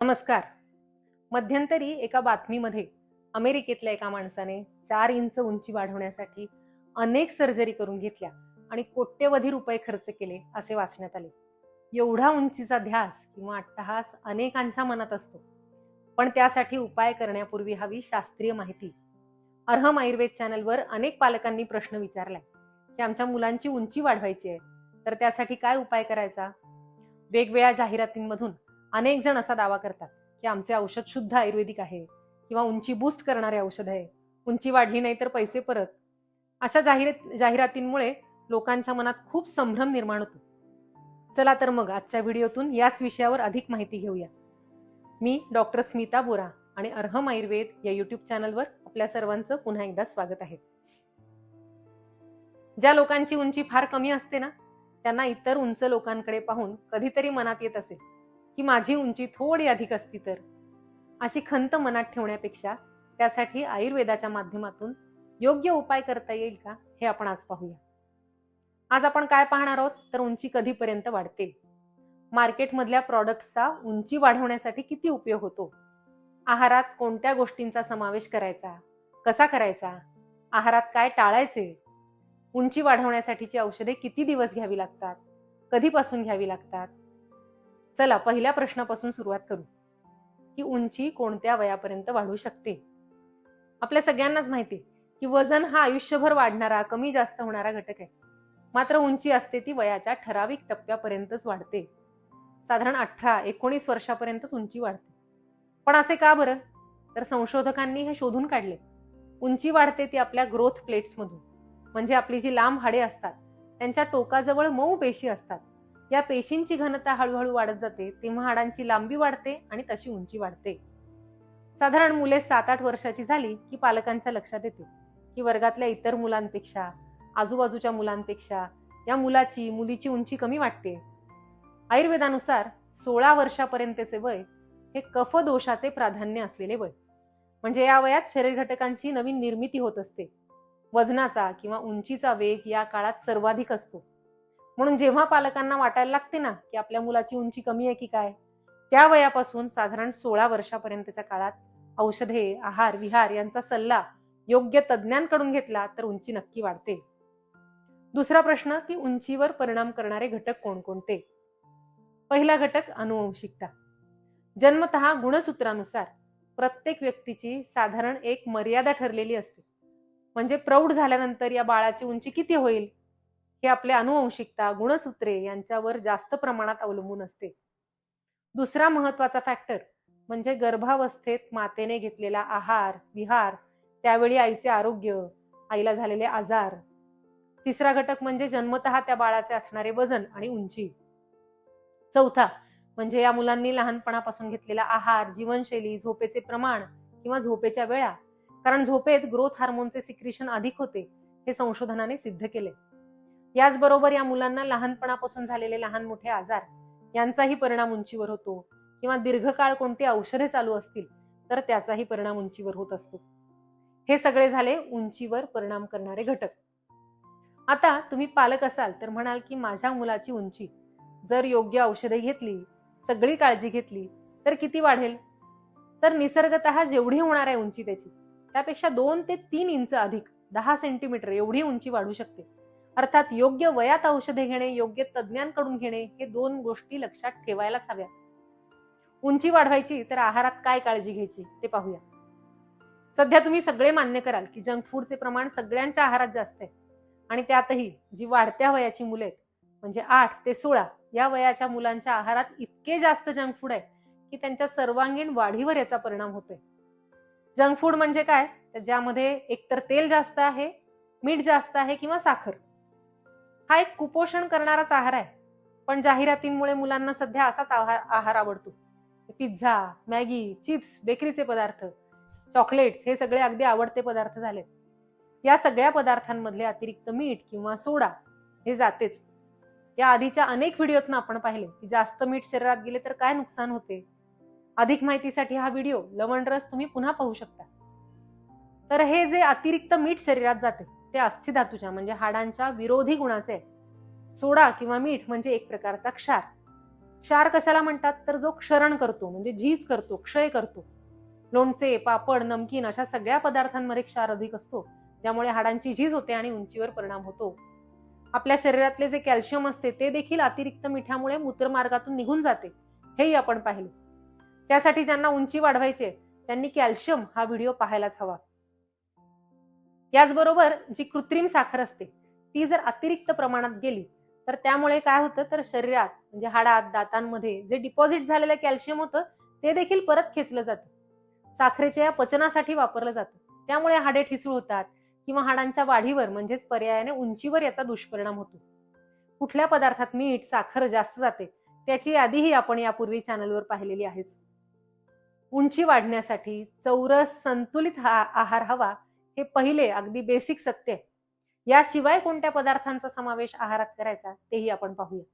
नमस्कार. मध्यंतरी एका बातमीमध्ये अमेरिकेतल्या एका माणसाने चार इंच उंची वाढवण्यासाठी अनेक सर्जरी करून घेतल्या आणि कोट्यवधी रुपये खर्च केले असे वाचण्यात आले. एवढा उंचीचा ध्यास किंवा अट्टहास अनेकांच्या मनात असतो. पण त्यासाठी उपाय करण्यापूर्वी हवी शास्त्रीय माहिती. अर्हम आयुर्वेद चॅनलवर अनेक पालकांनी प्रश्न विचारलाय की आमच्या मुलांची उंची वाढवायची आहे तर त्यासाठी काय उपाय करायचा? वेगवेगळ्या जाहिरातींमधून अनेक जण असा दावा करतात की आमचे औषध शुद्ध आयुर्वेदिक आहे किंवा उंची बूस्ट करणारे औषध आहे. उंची वाढली नाही तर पैसे परत. अशा जाहिरात जाहिरातींमुळे लोकांच्या मनात खूप संभ्रम निर्माण होतो. चला तर मग आजच्या व्हिडिओतून याच विषयावर अधिक माहिती घेऊया. मी डॉक्टर स्मिता बोरा आणि अर्हम आयुर्वेद या युट्यूब चॅनलवर आपल्या सर्वांचं पुन्हा एकदा स्वागत आहे. ज्या लोकांची उंची फार कमी असते ना त्यांना इतर उंच लोकांकडे पाहून कधीतरी मनात येत असेल की माझी उंची थोडी अधिक असती तर? अशी खंत मनात ठेवण्यापेक्षा त्यासाठी आयुर्वेदाच्या माध्यमातून योग्य उपाय करता येईल का हे आपण आज पाहूया. आज आपण काय पाहणार आहोत? तर उंची कधीपर्यंत वाढते? मार्केटमधल्या प्रॉडक्ट्सचा उंची वाढवण्यासाठी किती उपयोग होतो? आहारात कोणत्या गोष्टींचा समावेश करायचा? कसा करायचा? आहारात काय टाळायचे? उंची वाढवण्यासाठीची औषधे किती दिवस घ्यावी लागतात? कधीपासून घ्यावी लागतात? चला पहिल्या प्रश्नापासून सुरुवात करू. की उंची कोणत्या वयापर्यंत वाढू शकते? आपल्या सगळ्यांनाच माहिती आहे की वजन हा आयुष्यभर वाढणारा कमी जास्त होणारा घटक आहे. मात्र उंची असते ती वयाच्या ठराविक टप्प्यापर्यंतच वाढते. साधारण अठरा एकोणीस वर्षापर्यंतच उंची वाढते. पण असे का बरं? तर संशोधकांनी हे शोधून काढले. उंची वाढते ती आपल्या ग्रोथ प्लेट्समधून म्हणजे आपली जी लांब हाडे असतात त्यांच्या टोकाजवळ मऊ पेशी असतात. या पेशींची घनता हळूहळू वाढत जाते तेव्हा हाडांची लांबी वाढते आणि तशी उंची वाढते. साधारण मुले सात आठ वर्षाची झाली की पालकांच्या लक्षात येते की वर्गातल्या इतर मुलांपेक्षा आजूबाजूच्या मुलांपेक्षा या मुलाची मुलीची उंची कमी वाटते. आयुर्वेदानुसार सोळा वर्षापर्यंतचे वय हे कफ दोषाचे प्राधान्य असलेले वय. म्हणजे या वयात शरीर घटकांची नवीन निर्मिती होत असते. वजनाचा किंवा उंचीचा वेग या काळात सर्वाधिक असतो. म्हणून जेव्हा पालकांना वाटायला लागते ना की आपल्या मुलाची उंची कमी आहे की काय त्या वयापासून साधारण सोळा वर्षापर्यंतच्या काळात औषधे आहार विहार यांचा सल्ला योग्य तज्ज्ञांकडून घेतला तर उंची नक्की वाढते. दुसरा प्रश्न की उंचीवर परिणाम करणारे घटक कोणकोणते? पहिला घटक अनुवंशिकता. जन्मत गुणसूत्रानुसार प्रत्येक व्यक्तीची साधारण एक मर्यादा ठरलेली असते. म्हणजे प्रौढ झाल्यानंतर या बाळाची उंची किती होईल? हे आपल्या अनुवंशिकता गुणसूत्रे यांच्यावर जास्त प्रमाणात अवलंबून असते. दुसरा महत्त्वाचा फॅक्टर म्हणजे गर्भावस्थेत मातेने घेतलेला आहार विहार त्यावेळी आईचे आरोग्य आईला झालेले आजार. तिसरा घटक म्हणजे जन्मत त्या बाळाचे असणारे वजन आणि उंची. चौथा म्हणजे या मुलांनी लहानपणापासून घेतलेला आहार जीवनशैली झोपेचे प्रमाण किंवा झोपेच्या वेळा. कारण झोपेत ग्रोथ हार्मोनचे सिक्रिशन अधिक होते हे संशोधनाने सिद्ध केले. याचबरोबर या मुलांना लहानपणापासून झालेले लहान मोठे आजार यांचाही परिणाम उंचीवर होतो किंवा दीर्घकाळ कोणती औषधे चालू असतील तर त्याचाही परिणाम उंचीवर होत असतो. हे सगळे झाले उंचीवर परिणाम करणारे घटक. आता तुम्ही पालक असाल तर म्हणाल की माझ्या मुलाची उंची जर योग्य औषधे घेतली सगळी काळजी घेतली तर किती वाढेल? तर निसर्गत जेवढी होणार आहे उंची त्याची त्यापेक्षा दोन ते तीन इंच अधिक दहा सेंटीमीटर एवढी उंची वाढू शकते. अर्थात योग्य वयात औषधे घेणे योग्य तज्ज्ञांकडून घेणे हे दोन गोष्टी लक्षात ठेवायलाच हव्यात. उंची वाढवायची तर आहारात काय काळजी घ्यायची ते पाहूया. सध्या तुम्ही सगळे मान्य कराल की जंक फूडचे प्रमाण सगळ्यांच्या आहारात जास्त आहे. आणि त्यातही जी वाढत्या वयाची मुले आहेत म्हणजे आठ ते सोळा या वयाच्या मुलांच्या आहारात इतके जास्त जंक फूड आहे की त्यांच्या सर्वांगीण वाढीवर याचा परिणाम होतोय. जंक फूड म्हणजे काय? तर ज्यामध्ये एकतर तेल जास्त आहे मीठ जास्त आहे किंवा साखर. हा एक कुपोषण करणाराच आहार आहे. पण जाहिरातींमुळे मुलांना सध्या असाच आहार आहार आवडतो. पिझ्झा मॅगी चिप्स बेकरीचे पदार्थ चॉकलेट्स हे सगळे अगदी आवडते पदार्थ झालेत. या सगळ्या पदार्थांमधले अतिरिक्त मीठ किंवा सोडा हे जातेच. या आधीच्या अनेक व्हिडिओतनं आपण पाहिले की जास्त मीठ शरीरात गेले तर काय नुकसान होते? अधिक माहितीसाठी हा व्हिडिओ लवण रस तुम्ही पुन्हा पाहू शकता. तर हे जे अतिरिक्त मीठ शरीरात जाते ते अस्थिधातूच्या म्हणजे हाडांच्या विरोधी गुणाचे आहे सोडा किंवा मीठ म्हणजे एक प्रकारचा क्षार. क्षार कशाला म्हणतात? तर जो क्षरण करतो म्हणजे झीज करतो क्षय करतो. लोणचे पापड नमकीन अशा सगळ्या पदार्थांमध्ये क्षार अधिक असतो ज्यामुळे हाडांची झीज होते आणि उंचीवर परिणाम होतो. आपल्या शरीरातले जे कॅल्शियम असते ते देखील अतिरिक्त मिठामुळे मूत्रमार्गातून निघून जाते. हेही आपण पाहिले. त्यासाठी ज्यांना उंची वाढवायची आहे, त्यांनी कॅल्शियम हा व्हिडिओ पाहायलाच हवा. याचबरोबर जी कृत्रिम साखर असते ती जर अतिरिक्त प्रमाणात गेली तर त्यामुळे काय होतं? तर शरीरात म्हणजे हाडात दातांमध्ये जे डिपॉझिट झालेलं कॅल्शियम होतं ते देखील परत खेचलं जातं. साखरेच्या या पचनासाठी वापरलं जातं. त्यामुळे हाडे ठिसूळ होतात किंवा हाडांच्या वाढीवर म्हणजेच पर्यायाने उंचीवर याचा दुष्परिणाम होतो. कुठल्या पदार्थात मीठ साखर जास्त जाते त्याची यादीही आपण यापूर्वी चॅनलवर पाहिलेली आहेच. उंची वाढण्यासाठी चौरस संतुलित हा- आहार हवा हे पहिले अगदी बेसिक सत्य आहे. याशिवाय कोणत्या पदार्थांचा समावेश आहारात करायचा तेही आपण पाहूया.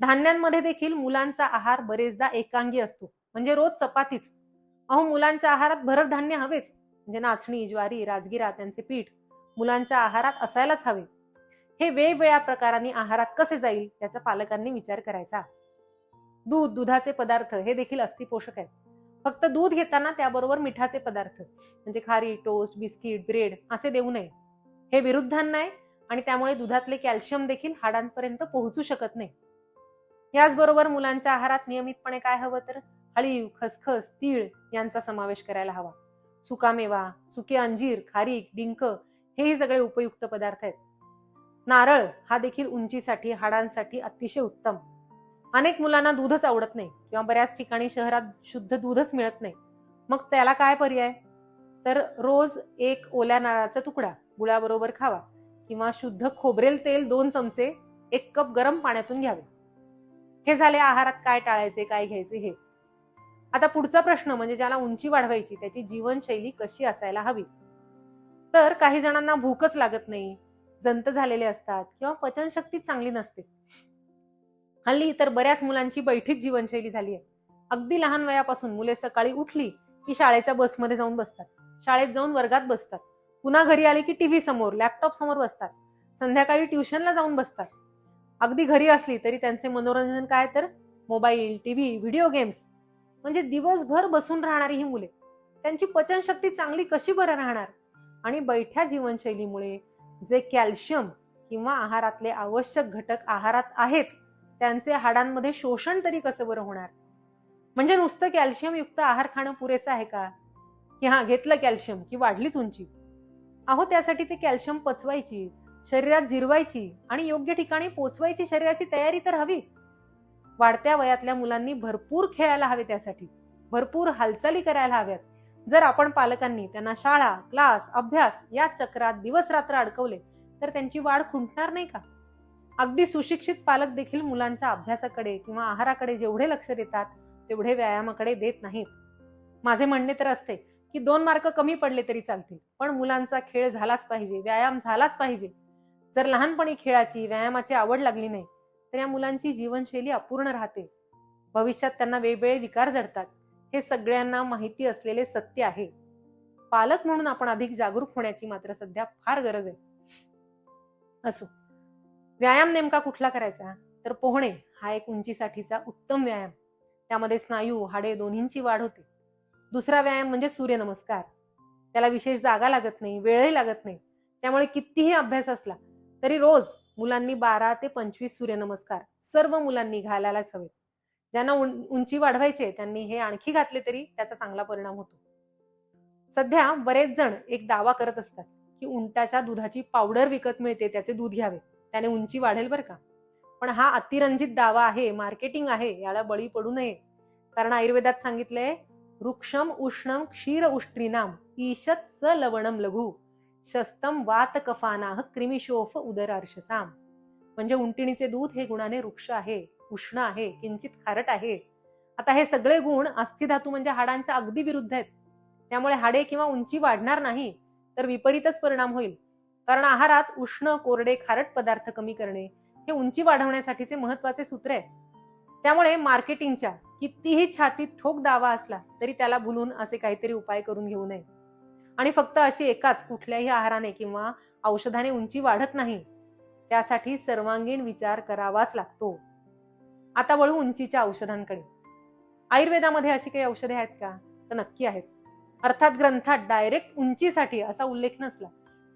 धान्यांमध्ये देखील मुलांचा आहार बरेचदा एकांगी असतो. म्हणजे रोज चपातीच. अहो मुलांच्या आहारात भरड धान्य हवेच. म्हणजे नाचणी ज्वारी राजगिरा त्यांचे पीठ. मुलांच्या आहारात असायलाच हवे. हे वेगवेगळ्या प्रकारांनी आहारात कसे जाईल याचा पालकांनी विचार करायचा. दूध दुधाचे पदार्थ हे देखील अस्थिपोषक आहेत. फक्त दूध घेताना त्याबरोबर मिठाचे पदार्थ म्हणजे खारी टोस्ट बिस्किट ब्रेड असे देऊ नये. हे विरुद्धांना आहे आणि त्यामुळे दुधातले कॅल्शियम देखील हाडांपर्यंत पोहोचू शकत नाही. याचबरोबर मुलांच्या आहारात नियमितपणे काय हवं तर हळीव खसखस तीळ यांचा समावेश करायला हवा. सुकामेवा सुके अंजीर खारीक डिंक हेही सगळे उपयुक्त पदार्थ आहेत. नारळ हा देखील उंचीसाठी हाडांसाठी अतिशय उत्तम. अनेक मुलांना दूधच आवडत नाही किंवा बऱ्याच ठिकाणी शहरात शुद्ध दूधच मिळत नाही. मग त्याला काय पर्याय? तर रोज एक ओल्या नारळाचा तुकडा गुळाबरोबर खावा किंवा शुद्ध खोबरेल तेल दोन चमचे एक कप गरम पाण्यातून घ्यावे. हे झाले आहारात काय टाळायचे काय घ्यायचे हे. आता पुढचा प्रश्न म्हणजे ज्याला उंची वाढवायची त्याची जीवनशैली कशी असायला हवी? तर काही जणांना भूकच लागत नाही जंत झालेले असतात किंवा पचनशक्ती चांगली नसते. हल्ली तर बऱ्याच मुलांची बैठीच जीवनशैली झाली आहे. अगदी लहान वयापासून मुले सकाळी उठली की शाळेच्या बसमध्ये जाऊन बसतात. शाळेत जाऊन वर्गात बसतात. पुन्हा घरी आले की टीव्ही समोर लॅपटॉप समोर बसतात. संध्याकाळी ट्युशनला जाऊन बसतात. अगदी घरी असली तरी त्यांचे मनोरंजन काय तर? Mobile TV video games. म्हणजे दिवसभर बसून राहणारी ही मुले. त्यांची पचनशक्ती चांगली कशी बरं राहणार? आणि बैठ्या जीवनशैलीमुळे जे कॅल्शियम किंवा आहारातले आवश्यक घटक आहारात आहेत त्यांचे हाडांमध्ये शोषण तरी कसं बरं होणार? म्हणजे नुसतं कॅल्शियम युक्त आहार खाणं पुरेसं आहे का? की हा घेतलं कॅल्शियम की वाढलीच उंची? अहो त्यासाठी ते कॅल्शियम पचवायची शरीरात जिरवायची आणि योग्य ठिकाणी पोचवायची शरीराची तयारी तर हवी. वाढत्या वयातल्या मुलांनी भरपूर खेळायला हवे त्यासाठी. भरपूर हालचाली करायला हव्यात. जर आपण पालकांनी त्यांना शाळा क्लास अभ्यास या चक्रात दिवस रात्र अडकवले तर त्यांची वाढ खुंटणार नाही का? अगदी सुशिक्षित पालक देखील मुलांच्या अभ्यासाकडे किंवा आहाराकडे जेवढे लक्ष देतात तेवढे व्यायामाकडे देत नाहीत. माझे म्हणणे तर असते की दोन मार्क कमी पडले तरी चालतील पण मुलांचा खेळ झालाच पाहिजे व्यायाम झालाच पाहिजे. जर लहानपणी खेळाची व्यायामाची आवड लागली नाही तर या मुलांची जीवनशैली अपूर्ण राहते. भविष्यात त्यांना वेगवेगळे विकार जडतात हे सगळ्यांना माहिती असलेले सत्य आहे. पालक म्हणून आपण अधिक जागरूक होण्याची मात्र सध्या फार गरज आहे. असो. व्यायाम नेमका कुठला करायचा? तर पोहणे हा एक उंचीसाठीचा उत्तम व्यायाम. त्यामध्ये स्नायू हाडे दोन्हींची वाढ होते. दुसरा व्यायाम म्हणजे सूर्यनमस्कार. त्याला विशेष जागा लागत नाही वेळही लागत नाही. त्यामुळे कितीही अभ्यास असला तरी रोज मुलांनी बारा ते पंचवीस सूर्यनमस्कार सर्व मुलांनी घालायलाच हवेत. ज्यांना उंची वाढवायचे त्यांनी हे आणखी घातले तरी त्याचा चांगला परिणाम होतो. सध्या बरेच जण एक दावा करत असतात की उंटाच्या दुधाची पावडर विकत मिळते त्याचे दूध घ्यावे. त्याने उंची वाढेल बरं का. पण हा अतिरंजित दावा आहे मार्केटिंग आहे याला बळी पडू नये. कारण आयुर्वेदात सांगितलंय वृक्षम उष्णम क्षीर उष्ट्रीनाम ईशत स लवणम लघु शस्तम वात कफानाह क्रिमिशोफ उदरार्षसाम. म्हणजे उंटिणीचे दूध हे गुणाने वृक्ष आहे उष्ण आहे किंचित खारट आहे. आता हे सगळे गुण अस्थिधातू म्हणजे हाडांच्या अगदी विरुद्ध आहेत. त्यामुळे हाडे किंवा उंची वाढणार नाही तर विपरीतच परिणाम होईल. कारण आहारात उष्ण कोरडे खारट पदार्थ कमी करणे हे उंची वाढवण्यासाठीचे महत्त्वाचे सूत्र आहे. त्यामुळे मार्केटिंगच्या कितीही छातीत ठोक दावा असला तरी त्याला भुलून असे काहीतरी उपाय करून घेऊ नये. आणि फक्त अशी एकाच कुठल्याही आहाराने किंवा औषधाने उंची वाढत नाही त्यासाठी सर्वांगीण विचार करावाच लागतो. आता वळू उंचीच्या औषधांकडे. आयुर्वेदामध्ये अशी काही औषधे आहेत का? तर नक्की आहेत. अर्थात ग्रंथात डायरेक्ट उंचीसाठी असा उल्लेख नसला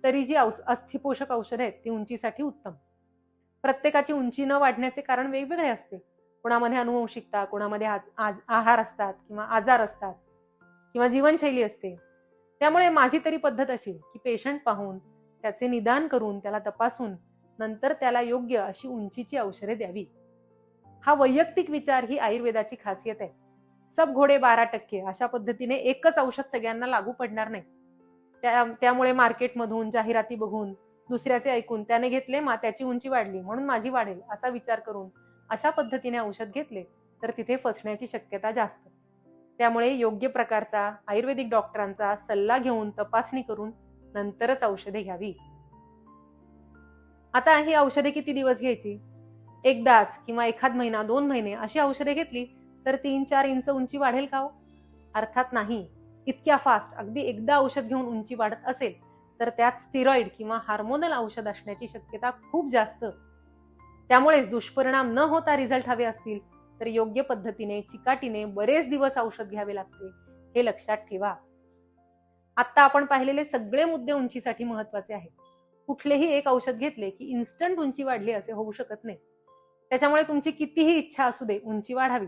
तरी जी औष अस्थिपोषक औषधं आहेत ती उंचीसाठी उत्तम. प्रत्येकाची उंची न वाढण्याचे कारण वेगवेगळे असते. कोणामध्ये अनुवंशिकता कोणामध्ये आज आहार असतात किंवा आजार असतात किंवा जीवनशैली असते. त्यामुळे माझी तरी पद्धत अशी की पेशंट पाहून त्याचे निदान करून त्याला तपासून नंतर त्याला योग्य अशी उंचीची औषधे द्यावी. हा वैयक्तिक विचार ही आयुर्वेदाची खासियत आहे. सब घोडे बारा टक्के अशा पद्धतीने एकच औषध सगळ्यांना लागू पडणार नाही. त्या त्यामुळे मार्केटमधून जाहिराती बघून दुसऱ्याचे ऐकून त्याने घेतले मा त्याची उंची वाढली म्हणून माझी वाढेल असा विचार करून अशा पद्धतीने औषध घेतले तर तिथे फसण्याची शक्यता जास्त. त्यामुळे योग्य प्रकारचा आयुर्वेदिक डॉक्टरांचा सल्ला घेऊन तपासणी करून नंतरच औषधे घ्यावी. आता ही औषधे किती दिवस घ्यायची? एकदाच किंवा एखाद महिना दोन महिने अशी औषधे घेतली तर तीन चार इंच उंची वाढेल का हो? अर्थात नाही. इतक्या फास्ट अगदी एकदा औषध घेऊन उंची वाढत असेल तर त्यात स्टिरॉइड किंवा हार्मोनल औषध असण्याची शक्यता खूप जास्त. त्यामुळेच दुष्परिणाम न होता रिझल्ट हवे असतील तर योग्य पद्धतीने चिकाटीने बरेच दिवस औषध घ्यावे लागते हे लक्षात ठेवा. आत्ता आपण पाहिलेले सगळे मुद्दे उंचीसाठी महत्त्वाचे आहेत. कुठलेही एक औषध घेतले की इन्स्टंट उंची वाढली असे होऊ शकत नाही. त्याच्यामुळे तुमची कितीही इच्छा असू दे उंची वाढावी.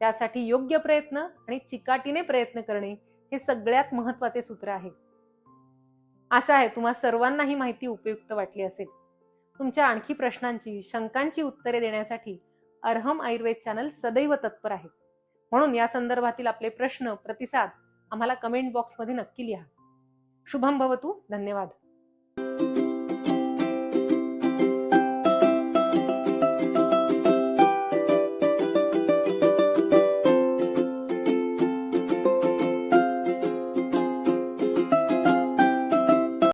त्यासाठी योग्य प्रयत्न आणि चिकाटीने प्रयत्न करणे हे सगळ्यात महत्त्वाचे सूत्र आहे. आशा आहे तुम्हा सर्वांना ही माहिती उपयुक्त वाटली असेल. तुमच्या आणखी प्रश्नांची शंकांची उत्तरे देण्यासाठी अर्हम आयुर्वेद चॅनल सदैव तत्पर आहे. म्हणून या संदर्भातील आपले प्रश्न प्रतिसाद आम्हाला कमेंट बॉक्समध्ये नक्की लिहा. शुभम भवतू धन्यवाद.